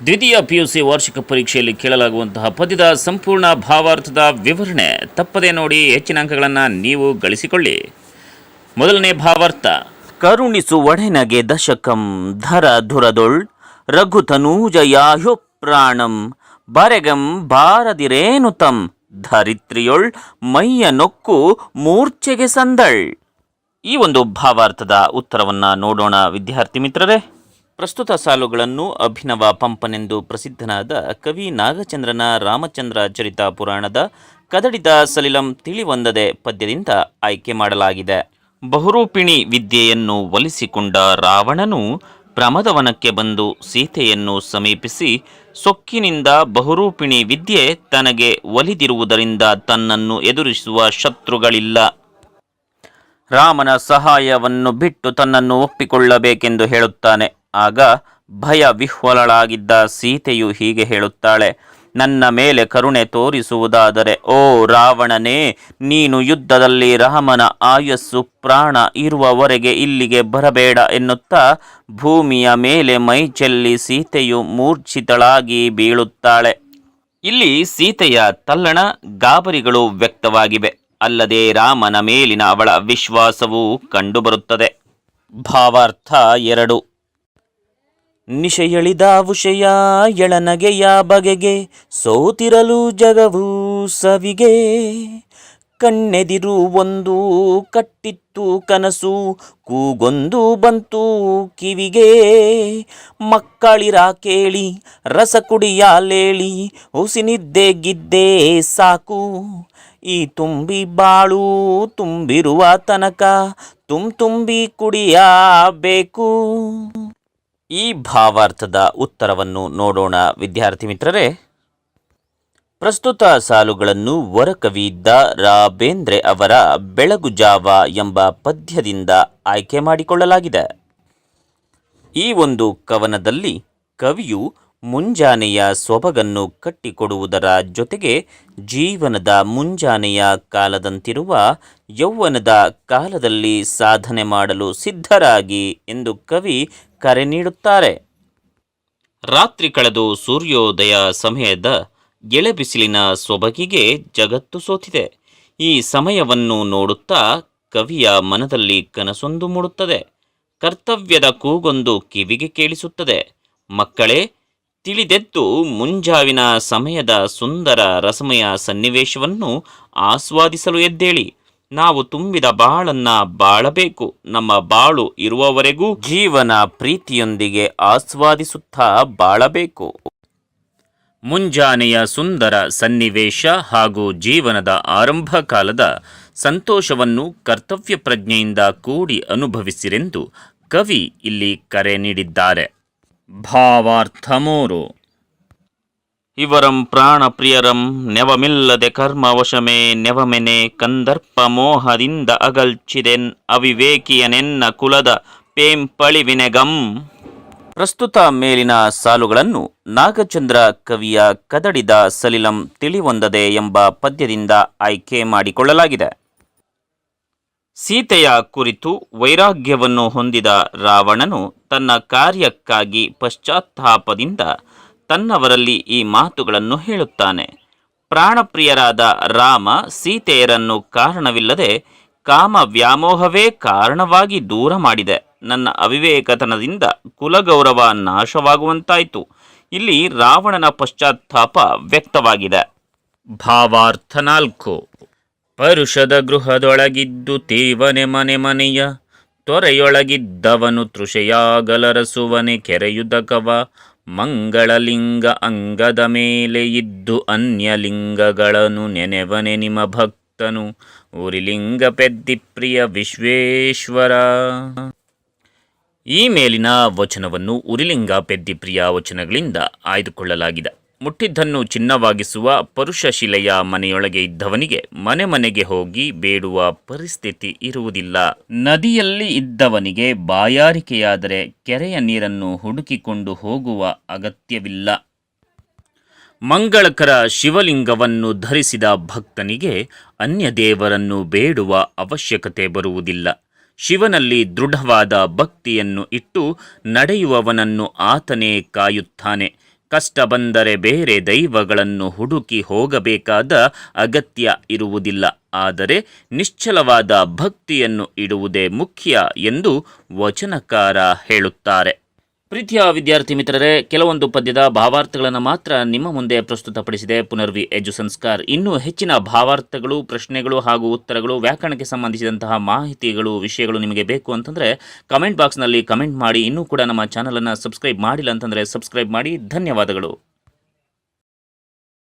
ದ್ವಿತೀಯ ಪಿಯುಸಿ ವಾರ್ಷಿಕ ಪರೀಕ್ಷೆಯಲ್ಲಿ ಕೇಳಲಾಗುವಂತಹ ಪದ್ಯದ ಸಂಪೂರ್ಣ ಭಾವಾರ್ಥದ ವಿವರಣೆ ತಪ್ಪದೆ ನೋಡಿ ಹೆಚ್ಚಿನ ಅಂಕಗಳನ್ನು ನೀವು ಗಳಿಸಿಕೊಳ್ಳಿ. ಮೊದಲನೇ ಭಾವಾರ್ಥ, ಕರುಣಿಸು ಒಡೆನಗೆ ದಶಕಂ, ಧರ ಧುರದೊಳ್ ರಘುತನೂಜಯಾಹ್ಯೋ ಪ್ರಾಣಂ, ಬರೆಗಂ ಬಾರದಿರೇನು ತಂ ಧರಿತ್ರಿಯೊಳ್ ಮೈಯ ನೊಕ್ಕು ಮೂರ್ಛೆಗೆ ಸಂದಳ್. ಈ ಒಂದು ಭಾವಾರ್ಥದ ಉತ್ತರವನ್ನು ನೋಡೋಣ, ವಿದ್ಯಾರ್ಥಿ ಮಿತ್ರರೇ. ಪ್ರಸ್ತುತ ಸಾಲುಗಳನ್ನು ಅಭಿನವ ಪಂಪನೆಂದು ಪ್ರಸಿದ್ಧನಾದ ಕವಿ ನಾಗಚಂದ್ರನ ರಾಮಚಂದ್ರ ಚರಿತ ಪುರಾಣದ ಕದಡಿದ ಸಲಿಲಂ ತಿಳಿವಂದದೆ ಪದ್ಯದಿಂದ ಆಯ್ಕೆ ಮಾಡಲಾಗಿದೆ. ಬಹುರೂಪಿಣಿ ವಿದ್ಯೆಯನ್ನು ಒಲಿಸಿಕೊಂಡ ರಾವಣನು ಪ್ರಮದವನಕ್ಕೆ ಬಂದು ಸೀತೆಯನ್ನು ಸಮೀಪಿಸಿ ಸೊಕ್ಕಿನಿಂದ ಬಹುರೂಪಿಣಿ ವಿದ್ಯೆ ತನಗೆ ಒಲಿದಿರುವುದರಿಂದ ತನ್ನನ್ನು ಎದುರಿಸುವ ಶತ್ರುಗಳಿಲ್ಲ. ರಾಮನ ಸಹಾಯವನ್ನು ಬಿಟ್ಟು ತನ್ನನ್ನು ಒಪ್ಪಿಕೊಳ್ಳಬೇಕೆಂದು ಹೇಳುತ್ತಾನೆ. ಆಗ ಭಯ ವಿಹ್ವಲಳಾಗಿದ್ದ ಸೀತೆಯು ಹೀಗೆ ಹೇಳುತ್ತಾಳೆ, ನನ್ನ ಮೇಲೆ ಕರುಣೆ ತೋರಿಸುವುದಾದರೆ, ಓ ರಾವಣನೇ, ನೀನು ಯುದ್ಧದಲ್ಲಿ ರಾಮನ ಆಯಸ್ಸು ಪ್ರಾಣ ಇರುವವರೆಗೆ ಇಲ್ಲಿಗೆ ಬರಬೇಡ ಎನ್ನುತ್ತಾ ಭೂಮಿಯ ಮೇಲೆ ಮೈ ಚೆಲ್ಲಿ ಸೀತೆಯು ಮೂರ್ಛಿತಳಾಗಿ ಬೀಳುತ್ತಾಳೆ. ಇಲ್ಲಿ ಸೀತೆಯ ತಲ್ಲಣ ಗಾಬರಿಗಳು ವ್ಯಕ್ತವಾಗಿವೆ. ಅಲ್ಲದೆ ರಾಮನ ಮೇಲಿನ ಅವಳ ವಿಶ್ವಾಸವೂ ಕಂಡುಬರುತ್ತದೆ. ಭಾವಾರ್ಥ ಎರಡು. ನಿಶೆಯಳಿದ ವಿಷಯ ಎಳನಗೆಯ ಬಗೆಗೆ, ಸೋತಿರಲು ಜಗವು ಸವಿಗೆ. ಕಣ್ಣೆದಿರು ಒಂದು, ಕಟ್ಟಿತ್ತು ಕನಸು, ಕೂಗೊಂದು ಬಂತು ಕಿವಿಗೆ. ಮಕ್ಕಳಿರ ಕೇಳಿ, ರಸ ಕುಡಿಯಾಲೇಳಿ ಹುಸಿನಿದ್ದೆ ಗಿದ್ದೆ ಸಾಕು. ಈ ತುಂಬಿ ಬಾಳು ತುಂಬಿರುವ ತನಕ, ತುಂ ತುಂಬಿ ಕುಡಿಯಬೇಕು. ಈ ಭಾವಾರ್ಥದ ಉತ್ತರವನ್ನು ನೋಡೋಣ, ವಿದ್ಯಾರ್ಥಿ ಮಿತ್ರರೇ. ಪ್ರಸ್ತುತ ಸಾಲುಗಳನ್ನು ವರಕವಿ ದ ರಾ ಬೇಂದ್ರೆ ಅವರ ಬೆಳಗು ಜಾವ ಎಂಬ ಪದ್ಯದಿಂದ ಆಯ್ಕೆ ಮಾಡಿಕೊಳ್ಳಲಾಗಿದೆ. ಈ ಒಂದು ಕವನದಲ್ಲಿ ಕವಿಯು ಮುಂಜಾನೆಯ ಸೊಬಗನ್ನು ಕಟ್ಟಿಕೊಡುವುದರ ಜೊತೆಗೆ ಜೀವನದ ಮುಂಜಾನೆಯ ಕಾಲದಂತಿರುವ ಯೌವನದ ಕಾಲದಲ್ಲಿ ಸಾಧನೆ ಮಾಡಲು ಸಿದ್ಧರಾಗಿ ಎಂದು ಕವಿ ಕರೆ ನೀಡುತ್ತಾರೆ. ರಾತ್ರಿ ಕಳೆದು ಸೂರ್ಯೋದಯ ಸಮಯದ ಎಳೆಬಿಸಿಲಿನ ಸೊಬಗಿಗೆ ಜಗತ್ತು ಸೋತಿದೆ. ಈ ಸಮಯವನ್ನು ನೋಡುತ್ತಾ ಕವಿಯ ಮನದಲ್ಲಿ ಕನಸೊಂದು ಮೂಡುತ್ತದೆ. ಕರ್ತವ್ಯದ ಕೂಗೊಂದು ಕಿವಿಗೆ ಕೇಳಿಸುತ್ತದೆ. ಮಕ್ಕಳೇ ತಿಳಿದೆದ್ದು ಮುಂಜಾವಿನ ಸಮಯದ ಸುಂದರ ರಸಮಯ ಸನ್ನಿವೇಶವನ್ನು ಆಸ್ವಾದಿಸಲು ಎದ್ದೇಳಿ. ನಾವು ತುಂಬಿದ ಬಾಳನ್ನ ಬಾಳಬೇಕು. ನಮ್ಮ ಬಾಳು ಇರುವವರೆಗೂ ಜೀವನ ಪ್ರೀತಿಯೊಂದಿಗೆ ಆಸ್ವಾದಿಸುತ್ತಾ ಬಾಳಬೇಕು. ಮುಂಜಾನೆಯ ಸುಂದರ ಸನ್ನಿವೇಶ ಹಾಗೂ ಜೀವನದ ಆರಂಭ ಕಾಲದ ಸಂತೋಷವನ್ನು ಕರ್ತವ್ಯ ಪ್ರಜ್ಞೆಯಿಂದ ಕೂಡಿ ಅನುಭವಿಸಿರೆಂದು ಕವಿ ಇಲ್ಲಿ ಕರೆ ನೀಡಿದ್ದಾರೆ. ಭಾವಾರ್ಥ ಮೂರು ಇವರಂ ಪ್ರಾಣಪ್ರಿಯರಂ ನೆವಮಿಲ್ಲದೆ ಕರ್ಮವಶಮೇ ನೆವಮೆನೆ ಕಂದರ್ಪ ಮೋಹದಿಂದ ಅಗಲ್ಚಿದೆನ್ ಅವಿವೇಕಿಯನೆನ್ನ ಕುಲದ ಪೇಂಪಳಿವಿನೆಗಂ. ಪ್ರಸ್ತುತ ಮೇಲಿನ ಸಾಲುಗಳನ್ನು ನಾಗಚಂದ್ರ ಕವಿಯ ಕದಡಿದ ಸಲಿಲಂ ತಿಳಿವೊಂದದೆ ಎಂಬ ಪದ್ಯದಿಂದ ಆಯ್ಕೆ ಮಾಡಿಕೊಳ್ಳಲಾಗಿದೆ. ಸೀತೆಯ ಕುರಿತು ವೈರಾಗ್ಯವನ್ನು ಹೊಂದಿದ ರಾವಣನು ತನ್ನ ಕಾರ್ಯಕ್ಕಾಗಿ ಪಶ್ಚಾತ್ತಾಪದಿಂದ ತನ್ನವರಲ್ಲಿ ಈ ಮಾತುಗಳನ್ನು ಹೇಳುತ್ತಾನೆ. ಪ್ರಾಣಪ್ರಿಯರಾದ ರಾಮ ಸೀತೆಯರನ್ನು ಕಾರಣವಿಲ್ಲದೆ ಕಾಮ ವ್ಯಾಮೋಹವೇ ಕಾರಣವಾಗಿ ದೂರ ಮಾಡಿದೆ. ನನ್ನ ಅವಿವೇಕತನದಿಂದ ಕುಲಗೌರವ ನಾಶವಾಗುವಂತಾಯಿತು. ಇಲ್ಲಿ ರಾವಣನ ಪಶ್ಚಾತ್ತಾಪ ವ್ಯಕ್ತವಾಗಿದೆ. ಭಾವಾರ್ಥ ನಾಲ್ಕು. ಪರುಷದ ಗೃಹದೊಳಗಿದ್ದು ತೀವನೆ ಮನೆ ಮನೆಯ, ತೊರೆಯೊಳಗಿದ್ದವನು ತೃಷೆಯಾಗಲರಸುವನೆ ಕೆರೆಯುದಕವ, ಮಂಗಳಲಿಂಗ ಅಂಗದ ಮೇಲೆ ಇದ್ದು ಅನ್ಯಲಿಂಗಗಳನ್ನು ನೆನೆವನೆ ನಿಮ ಭಕ್ತನು, ಉರಿಲಿಂಗ ಪೆದ್ದಿ ಪ್ರಿಯ ವಿಶ್ವೇಶ್ವರ. ಈ ಮೇಲಿನ ವಚನವನ್ನು ಉರಿಲಿಂಗ ಪೆದ್ದಿಪ್ರಿಯ ವಚನಗಳಿಂದ ಆಯ್ದುಕೊಳ್ಳಲಾಗಿದೆ. ಮುಟ್ಟಿದ್ದನ್ನು ಚಿನ್ನವಾಗಿಸುವ ಪರುಷ ಶಿಲೆಯ ಮನೆಯೊಳಗೆ ಇದ್ದವನಿಗೆ ಮನೆ ಮನೆಗೆ ಹೋಗಿ ಬೇಡುವ ಪರಿಸ್ಥಿತಿ ಇರುವುದಿಲ್ಲ. ನದಿಯಲ್ಲಿ ಇದ್ದವನಿಗೆ ಬಾಯಾರಿಕೆಯಾದರೆ ಕೆರೆಯ ನೀರನ್ನು ಹುಡುಕಿಕೊಂಡು ಹೋಗುವ ಅಗತ್ಯವಿಲ್ಲ. ಮಂಗಳಕರ ಶಿವಲಿಂಗವನ್ನು ಧರಿಸಿದ ಭಕ್ತನಿಗೆ ಅನ್ಯ ದೇವರನ್ನು ಬೇಡುವ ಅವಶ್ಯಕತೆ ಬರುವುದಿಲ್ಲ. ಶಿವನಲ್ಲಿ ದೃಢವಾದ ಭಕ್ತಿಯನ್ನು ಇಟ್ಟು ನಡೆಯುವವನನ್ನು ಆತನೇ ಕಾಯುತ್ತಾನೆ. ಕಷ್ಟ ಬಂದರೆ ಬೇರೆ ದೈವಗಳನ್ನು ಹುಡುಕಿ ಹೋಗಬೇಕಾದ ಅಗತ್ಯ ಇರುವುದಿಲ್ಲ. ಆದರೆ ನಿಶ್ಚಲವಾದ ಭಕ್ತಿಯನ್ನು ಇಡುವುದೇ ಮುಖ್ಯ ಎಂದು ವಚನಕಾರ ಹೇಳುತ್ತಾರೆ. ಪ್ರೀತಿಯ ವಿದ್ಯಾರ್ಥಿ ಮಿತ್ರರೇ, ಕೆಲವೊಂದು ಪದ್ಯದ ಭಾವಾರ್ಥಗಳನ್ನು ಮಾತ್ರ ನಿಮ್ಮ ಮುಂದೆ ಪ್ರಸ್ತುತಪಡಿಸಿದೆ. ಪುನರ್ವಿ ಎಜು ಸಂಸ್ಕಾರ್. ಇನ್ನೂ ಹೆಚ್ಚಿನ ಭಾವಾರ್ಥಗಳು, ಪ್ರಶ್ನೆಗಳು ಹಾಗೂ ಉತ್ತರಗಳು, ವ್ಯಾಕರಣಕ್ಕೆ ಸಂಬಂಧಿಸಿದಂತಹ ಮಾಹಿತಿಗಳು, ವಿಷಯಗಳು ನಿಮಗೆ ಬೇಕು ಅಂತಂದರೆ, ಕಮೆಂಟ್ ಬಾಕ್ಸ್ನಲ್ಲಿ ಕಮೆಂಟ್ ಮಾಡಿ. ಇನ್ನೂ ಕೂಡ ನಮ್ಮ ಚಾನಲನ್ನು ಸಬ್ಸ್ಕ್ರೈಬ್ ಮಾಡಿಲ್ಲ ಅಂತಂದರೆ ಸಬ್ಸ್ಕ್ರೈಬ್ ಮಾಡಿ. ಧನ್ಯವಾದಗಳು.